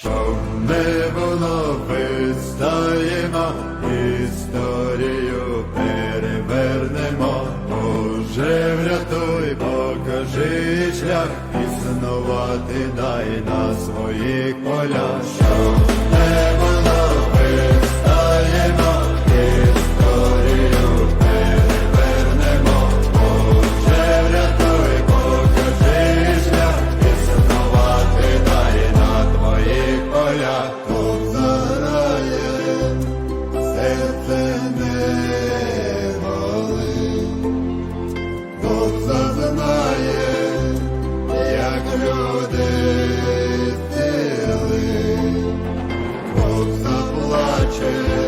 Щоб не було вистаємо, історію перевернемо. Боже, врятуй, покажи шлях, існувати дай на своїх полях. Щоб не Бог заплаче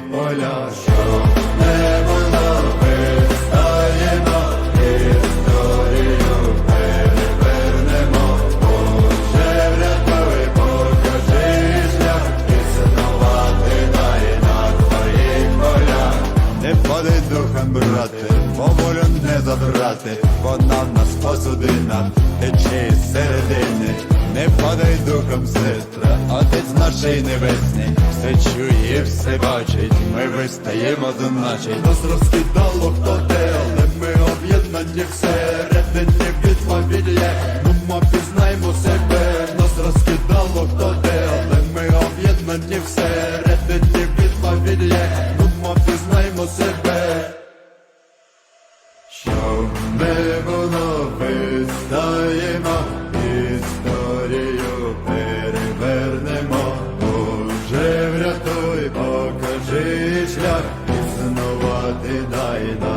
полях. Щоб не було вистаємо, перевернемо. Боже, врятуй, покажи шлях, існувати дай на твоїх полях. Не впади духом, брате, бо волю не задрати, вона в нас посудина, тече середини. Не впадай духом, сестра, отець наший небесний, все чує, все бачить, ми вистаємо, значить. Нас розкидало хто де, але ми об'єднані всередині відповідь є. Ну, ми пізнаємо себе, нас розкидало хто де, але ми об'єднані всередині відповідь є. Ну, ми пізнаємо себе. Існувати дай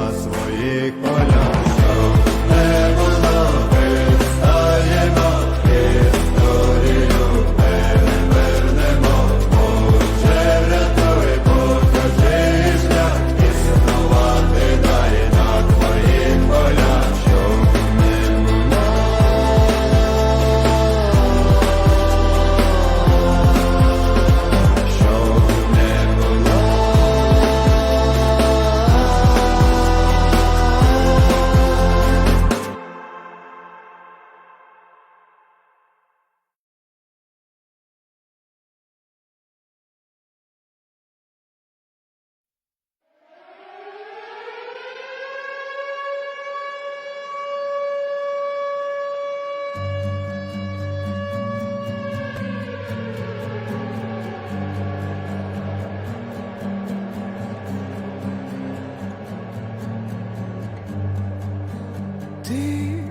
Ти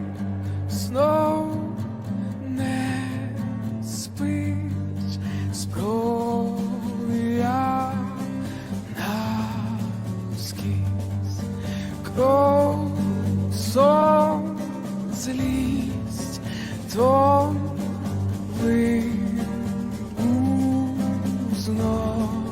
знов не спиш, зброя навскіз, кров, сон, злість, то ви узнов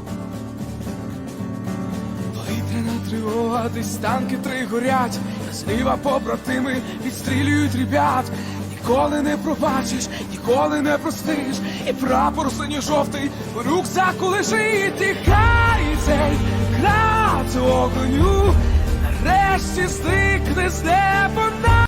тривога, десь танки три горять, зліва побратими відстрілюють ребят. Ніколи не пробачиш, ніколи не простиш, і прапор синьо жовтий в рюкзаку лежить І хай цей крат огню, нарешті стикне з небо.